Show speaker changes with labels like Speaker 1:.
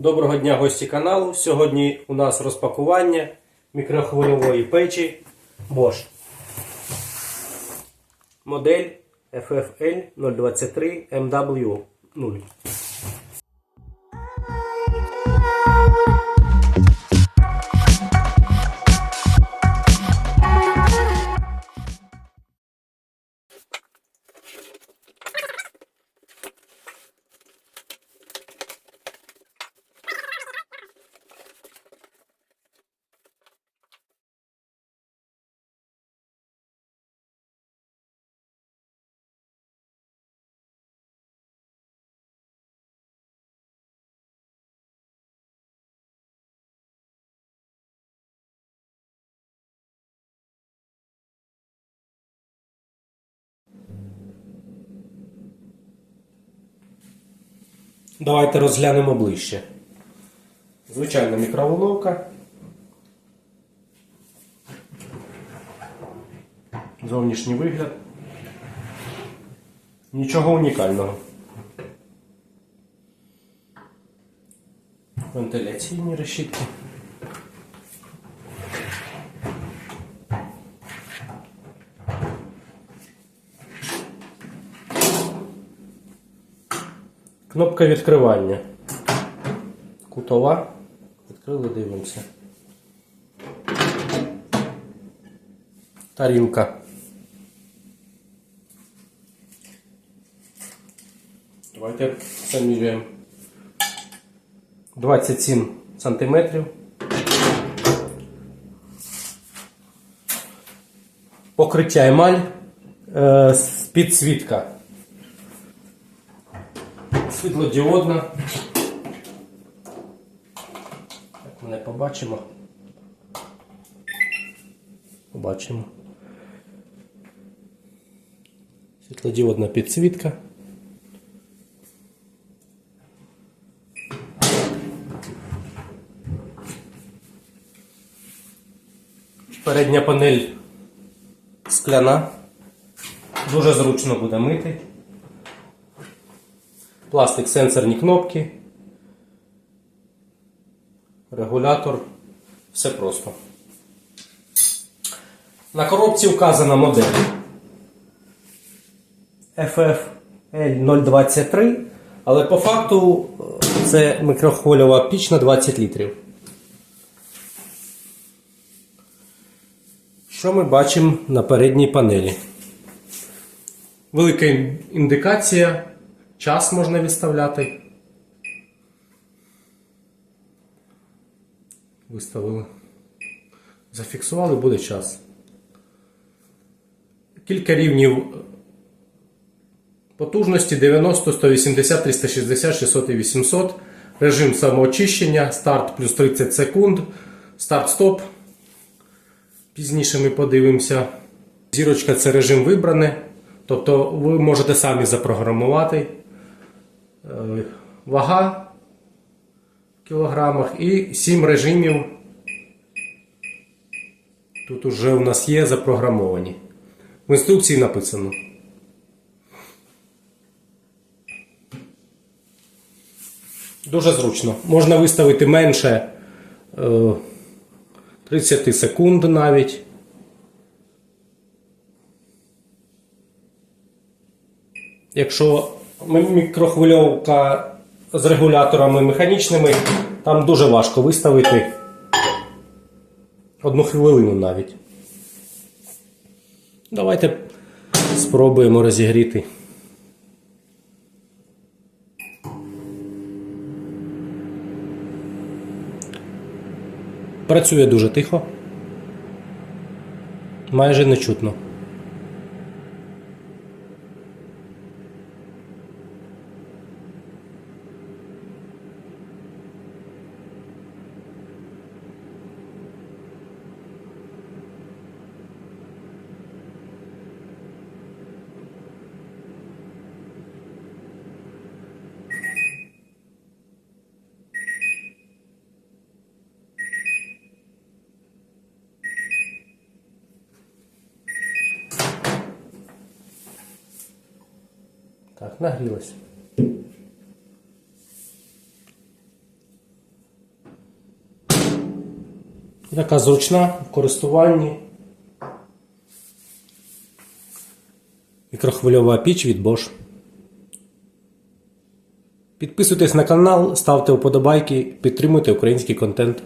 Speaker 1: Доброго дня гості каналу. Сьогодні у нас розпакування мікрохвильової печі Bosch. Модель FFL 023 MW0. Давайте розглянемо ближче. Звичайна мікроволновка. Зовнішній вигляд. Нічого унікального. Вентиляційні решітки. Кнопка відкривання. Кутова. Відкрили, дивимося. Тарілка. Давайте замірюємо. 27 сантиметрів. Покриття емаль. Е, підсвітка. Світлодіодна. Так, ми не побачимо. Побачимо. Світлодіодна підсвітка. Передня панель скляна. Дуже зручно буде мити. Пластик сенсорні кнопки. Регулятор. Все просто. На коробці вказана модель FFL023, але по факту е, це мікрохвильова піч на 20 літрів. Що ми бачимо на передній панелі? Велика індикація, час можна відставляти. Виставили. Зафіксували, буде час. Кілька рівнів потужності 90, 180, 360, 600 і 800. Режим самоочищення, старт плюс 30 секунд, старт-стоп. Пізніше ми подивимося. Зірочка це режим вибране. Тобто ви можете самі запрограмувати. Е, Вага в кілограмах і 7 режимів. Тут уже у нас є запрограмовані. В інструкції написано. Дуже зручно. Можна виставити менше е, 30 секунд навіть. Якщо мікрохвильовка з регуляторами механічними, там дуже важко виставити одну хвилину навіть. Давайте спробуємо розігріти. Працює дуже тихо. Майже не Так, нагрілась. І така зручна в користуванні. Мікрохвильова піч від Bosch. Підписуйтесь на канал, ставте вподобайки, підтримуйте український контент.